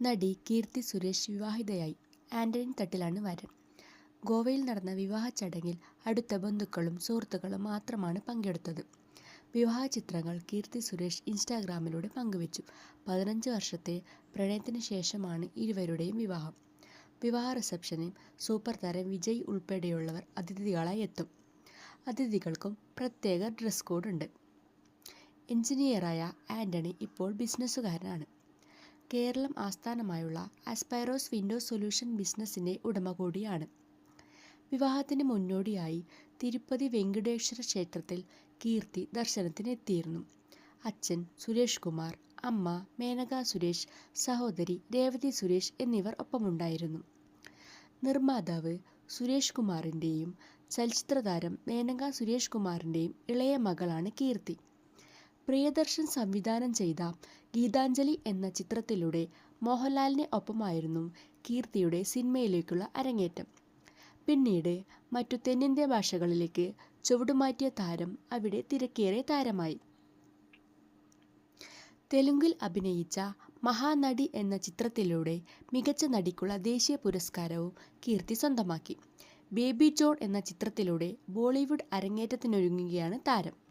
നടി കീർത്തി സുരേഷ് വിവാഹിതയായി. ആന്റണി തട്ടിലാണ് വരൻ. ഗോവയിൽ നടന്ന വിവാഹ ചടങ്ങിൽ അടുത്ത ബന്ധുക്കളും സുഹൃത്തുക്കളും മാത്രമാണ് പങ്കെടുത്തത്. വിവാഹ ചിത്രങ്ങൾ കീർത്തി സുരേഷ് ഇൻസ്റ്റാഗ്രാമിലൂടെ പങ്കുവച്ചു. പതിനഞ്ച് വർഷത്തെ പ്രണയത്തിന് ശേഷമാണ് ഇരുവരുടെയും വിവാഹം. വിവാഹ റിസപ്ഷനിൽ സൂപ്പർ താരം വിജയ് ഉൾപ്പെടെയുള്ളവർ അതിഥികളായി എത്തും. അതിഥികൾക്കും പ്രത്യേക ഡ്രസ് കോഡ് ഉണ്ട്. എഞ്ചിനീയറായ ആന്റണി ഇപ്പോൾ ബിസിനസുകാരനാണ്. കേരളം ആസ്ഥാനമായുള്ള ആസ്പൈറോസ് വിൻഡോ സൊല്യൂഷൻ ബിസിനസ്സിന്റെ ഉടമ കൂടിയാണ്. വിവാഹത്തിന് മുന്നോടിയായി തിരുപ്പതി വെങ്കടേശ്വര ക്ഷേത്രത്തിൽ കീർത്തി ദർശനത്തിനെത്തിയിരുന്നു അച്ഛൻ സുരേഷ് കുമാർ, അമ്മ മേനക സുരേഷ്, സഹോദരി രേവതി സുരേഷ് എന്നിവർ ഒപ്പമുണ്ടായിരുന്നു. നിർമ്മാതാവ് സുരേഷ് കുമാറിന്റെയും ചലച്ചിത്രതാരം മേനക സുരേഷ് കുമാറിന്റെയും ഇളയ മകളാണ് കീർത്തി. പ്രിയദർശൻ സംവിധാനം ചെയ്ത ഗീതാഞ്ജലി എന്ന ചിത്രത്തിലൂടെ മോഹൻലാലിന് ഒപ്പമായിരുന്നു കീർത്തിയുടെ സിനിമയിലേക്കുള്ള അരങ്ങേറ്റം. പിന്നീട് മറ്റു തെന്നിന്ത്യ ഭാഷകളിലേക്ക് ചുവടുമാറ്റിയ താരം അവിടെ തിരക്കേറെ താരമായി. തെലുങ്കിൽ അഭിനയിച്ച മഹാനടി എന്ന ചിത്രത്തിലൂടെ മികച്ച നടിക്കുള്ള ദേശീയ പുരസ്കാരവും കീർത്തി സ്വന്തമാക്കി. ബേബി ജോൺ എന്ന ചിത്രത്തിലൂടെ ബോളിവുഡ് അരങ്ങേറ്റത്തിനൊരുങ്ങുകയാണ് താരം.